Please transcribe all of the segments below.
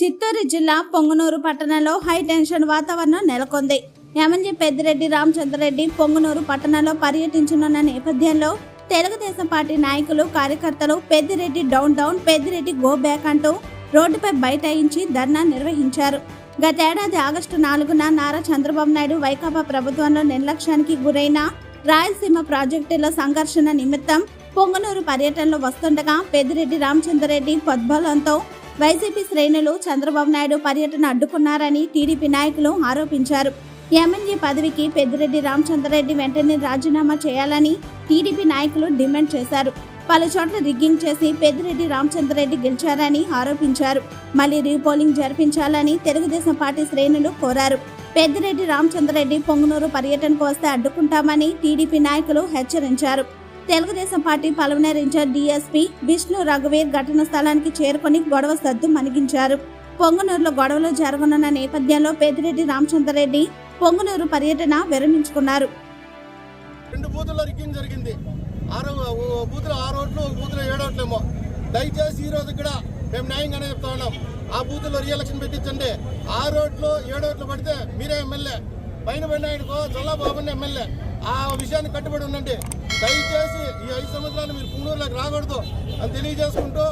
చిత్తూరు జిల్లా పొంగనూరు పట్టణంలో high tension వాతావరణం నెలకొంది. ఎమ్మెల్యే పెద్దిరెడ్డి రామచంద్రరెడ్డి పొంగనూరు పట్టణంలో పర్యటించనున్న నేపథ్యంలో తెలుగుదేశం పార్టీ నాయకులు కార్యకర్తలు Peddireddy down down Peddireddy go back అంటూ రోడ్డుపై బైఠాయించి ధర్నా నిర్వహించారు. గతేడాది ఆగస్టు నాలుగున నారా చంద్రబాబు నాయుడు వైకాపా ప్రభుత్వంలో నిర్లక్ష్యానికి గురైన రాయలసీమ ప్రాజెక్టులో సంఘర్షణ నిమిత్తం పొంగనూరు పర్యటనలో వస్తుండగా పెద్దిరెడ్డి రామచంద్రరెడ్డి పద్బలంతో వైసీపీ శ్రేణులు చంద్రబాబు నాయుడు పర్యటన అడ్డుకున్నారని టీడీపీ నాయకులు ఆరోపించారు. ఎమ్మెల్యే పదవికి పెద్దిరెడ్డి రామచంద్రరెడ్డి వెంటనే రాజీనామా చేయాలని టీడీపీ నాయకులు డిమాండ్ చేశారు. పలు చోట్ల రిగ్గింగ్ చేసి పెద్దిరెడ్డి రామచంద్రరెడ్డి గెలిచారని ఆరోపించారు. మళ్ళీ రీపోలింగ్ జరిపించాలని తెలుగుదేశం పార్టీ శ్రేణులు కోరారు. పెద్దిరెడ్డి రామచంద్రరెడ్డి పొంగునూరు పర్యటనకు వస్తే అడ్డుకుంటామని టీడీపీ నాయకులు హెచ్చరించారు. Telugu Desam party Palamaner in charge DSP Vishnu రఘువీర్ ఘటన స్థలానికి చేరుకొని గొడవ సద్దు మణిగించారు. పొంగనూరులో గొడవలు జరగనున్న నేపథ్యంలో పెద్దిరెడ్డి రామచంద్రరెడ్డి పొంగనూరు పర్యటన విరమించుకున్నారు. రెండు బూతుల్లో రిగ్గింగ్ జరిగింది. ఆరో బూతులు ఆరు ఓట్లు ఏడు ఓట్లేమో. దయచేసి ఈ రోజు కూడా మేము న్యాయంగానే చెప్తా ఉన్నాం. ఆ బూతుల్లో రీఎలక్షన్ పెట్టించండి. ఆరు ఓట్లు ఏడు ఓట్లు పడితే మీరే ఎమ్మెల్యే. పైన పడిన ఆయనకో చల్లబాబుని ఎమ్మెల్యే. ఆ విషయాన్ని కట్టుబడి ఉండండి. దయచేసి ఈ ఐదు సంవత్సరాలు మీరు పుంగూరులోకి రాకూడదు అని తెలియజేసుకుంటూ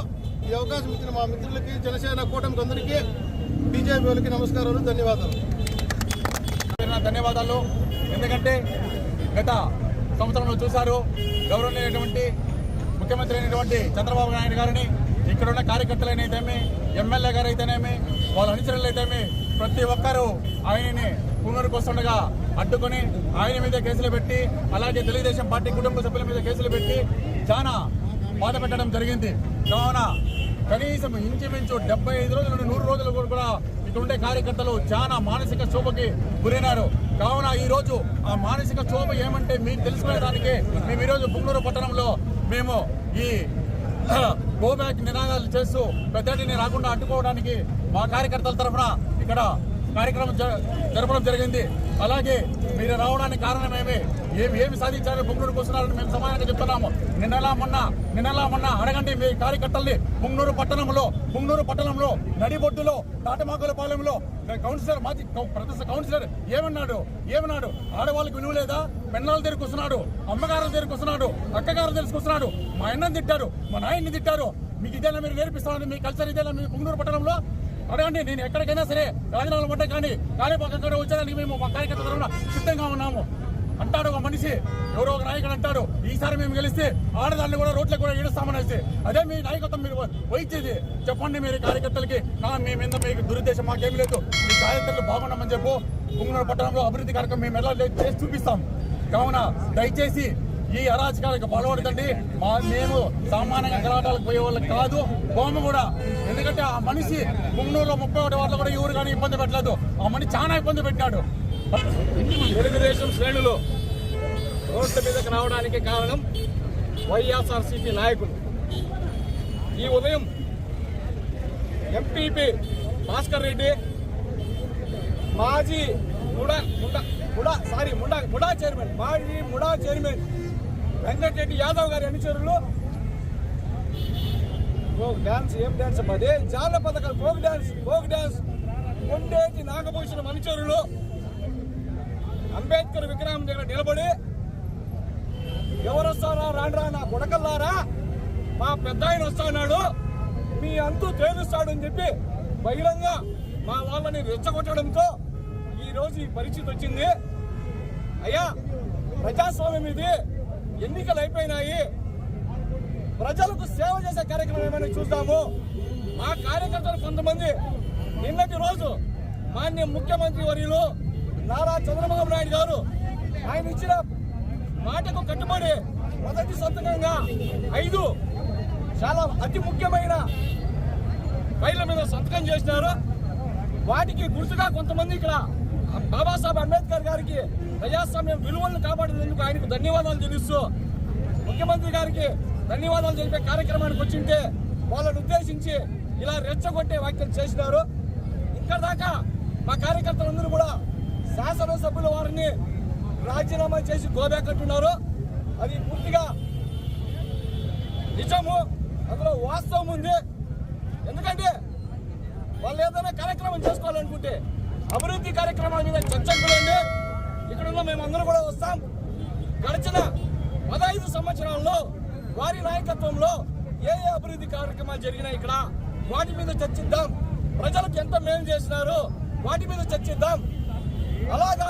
ఈ అవకాశం ఇచ్చిన మా మిత్రులకి జనసేన కూటమికి అందరికీ బీజేపీ వాళ్ళకి నమస్కారాలు ధన్యవాదాలు. ధన్యవాదాలు. ఎందుకంటే గత సంవత్సరంలో చూశారు గౌరవనీయమైనటువంటి ముఖ్యమంత్రి అయినటువంటి చంద్రబాబు నాయుడు గారిని. ఇక్కడ ఉన్న కార్యకర్తలైతేమి ఎమ్మెల్యే గారు అయితేనేమి వాళ్ళ అనుచరులు అయితేమి ప్రతి ఒక్కరూ ఆయనని పునరుకొస్తుండగా అడ్డుకొని ఆయన మీద కేసులు పెట్టి అలాగే తెలుగుదేశం పార్టీ కుటుంబ సభ్యుల మీద కేసులు పెట్టి చాలా బాధ పెట్టడం జరిగింది. కావున కనీసం ఇంచుమించు డెబ్బై ఐదు రోజుల నుండి నూరు రోజులు కూడా ఇక్కడ ఉండే కార్యకర్తలు చాలా మానసిక శోభకి గురైనారు. కావున ఈ రోజు ఆ మానసిక శోభ ఏమంటే మీరు తెలుసుకునేదానికి మేము ఈరోజు పుంగూరు పట్టణంలో మేము ఈ గోబ్యాక్ నినాదాలు చేస్తూ పెద్దటిని రాకుండా అడ్డుకోవడానికి మా కార్యకర్తల తరఫున ఇక్కడ కార్యక్రమం జ- జరపడం జరిగింది. అలాగే మీరు రావడానికి కారణమేమి? ఏమి ఏమి సాధించాలని పుంగనూరుకు వస్తున్నారని మేము సమానంగా చెప్తున్నాము. నిన్నలా మొన్న నిన్నలా మొన్న అడగండి మీ కార్యకర్తల్ని. పుంగనూరు పట్టణంలో పుంగనూరు పట్టణంలో నడిబొడ్డులో తాటమాకుల పాలెంలో కౌన్సిలర్ మాజీ కౌ- కౌన్సిలర్ ఏమన్నాడు? ఏమన్నాడు? ఆడవాళ్ళకి విలువ లేదా? పెన్నాల దగ్గరికి వస్తున్నాడు అమ్మగారుల దగ్గరికి వస్తున్నాడు అక్కగారుల దగ్గరికి వస్తున్నాడు మా అన్నని తిట్టారు. మా నాయన్ని తిట్టారు. మీకు ఇదేనా మీరు నేర్పిస్తామని మీ కల్చర్ ఇదేనా మీ పుంగనూరు పట్టణంలో? అడగండి నేను ఎక్కడికైనా సరే రాజీనామాలు పడ్డా కానీ కాణిపాకం కూడా వచ్చేదానికి మేము మా కార్యకర్త తరఫున సిద్ధంగా ఉన్నాము. అంటాడు ఒక మనిషి ఎవరో ఒక నాయకుడు అంటాడు ఈసారి మేము గెలిస్తే ఆడదాన్ని కూడా రోడ్లకు కూడా ఏడుస్తామనేసి అదే మీ నాయకత్వం మీరు వహించేది. చెప్పండి మీరు కార్యకర్తలకి నా మీ మీద మీకు దురుద్దేశం మాకేమి లేదు. మీ కార్యకర్తలు బాగున్నామని చెప్పు. పుంగనూరు పట్టణంలో అభివృద్ధి కార్యక్రమం మేము ఎలా చేసి చూపిస్తాం. కావున దయచేసి ఈ అరాచకాలకు బలపడదండి మా మేము సామాన్యంగా గలాటాలకు పోయే వాళ్ళకి కాదు. బొమ్మ కూడా. ఎందుకంటే ఆ మనిషి పుంగనూరులో ముప్పై ఒకటి వాళ్ళు కూడా ఎవరు కానీ ఇబ్బంది పెట్టలేదు. ఆ మనిషి చాలా ఇబ్బంది పెట్టాడు తెలుగుదేశం శ్రేణులు రోడ్ల మీదకి రావడానికి కారణం వైఎస్ఆర్సీపీ నాయకులు. ఈ ఉదయం ఎంపీపీ భాస్కర్ రెడ్డి మాజీ MUDA MUDA MUDA sorry MUDA MUDA chairman మాజీ ముడా చైర్మన్ వెంకటరెడ్డి యాదవ్ గారి అనుచరులు. ఫోక్ డాన్స్ ఏం డాన్స్ అమ్మా అదే జానపద కళ, folk dance folk dance. Kondeti Nagabhushanam అనుచరులు. అంబేద్కర్ విగ్రహం దగ్గర నిలబడి ఎవరు వస్తారా రాండ్రా నా కొడకల్లారా? మా పెద్ద ఆయన వస్తున్నాడు మీ అంతు తేలుస్తాడు అని చెప్పి బహిరంగ మా వాళ్ళని రెచ్చగొట్టడంతో ఈరోజు ఈ పరిస్థితి వచ్చింది. అయ్యా ప్రజాస్వామ్యం ఇది. ఎన్నికలు అయిపోయినాయి ప్రజలకు సేవ చేసే కార్యక్రమం ఏమైనా చూద్దాము. మా కార్యకర్తలు కొంతమంది నిన్నటి రోజు మాన్య ముఖ్యమంత్రి వర్యులు నారా చంద్రబాబు నాయుడు గారు ఆయన ఇచ్చిన మాటకు కట్టుబడి మొదటి సంతకంగా ఐదు చాలా అతి ముఖ్యమైన ఫైళ్ళ మీద సంతకం చేసినారు. వాటికి గుర్తుగా కొంతమంది ఇక్కడ బాబాసాహెబ్ అంబేద్కర్ గారికి ప్రజాస్వామ్యం విలువలను కాపాడినందుకు ఆయనకు ధన్యవాదాలు తెలుస్తూ ముఖ్యమంత్రి గారికి ధన్యవాదాలు తెలిపే కార్యక్రమానికి వచ్చింటే వాళ్ళని ఉద్దేశించి ఇలా రెచ్చగొట్టే వ్యాఖ్యలు చేసినారు. ఇక్కడ దాకా మా కార్యకర్తలందరూ కూడా శాసనసభ్యుల వారిని రాజీనామా చేసి గోబ్యాకట్టున్నారు అది పూర్తిగా నిజము అందులో వాస్తవం ఉంది. ఎందుకంటే వాళ్ళు ఏదైనా కార్యక్రమం చేసుకోవాలనుకుంటే అభివృద్ధి కార్యక్రమాల మీద చర్చకులండి ఇక్కడ ఉన్న మేమందరం కూడా వస్తాం. గడిచిన పదహైదు సంవత్సరాల్లో వారి నాయకత్వంలో ఏ ఏ అభివృద్ధి కార్యక్రమాలు జరిగినాయి ఇక్కడ వాటి మీద చర్చిద్దాం. ప్రజలకు ఎంత మేలు చేసినారు వాటి మీద చర్చిద్దాం. అలాగా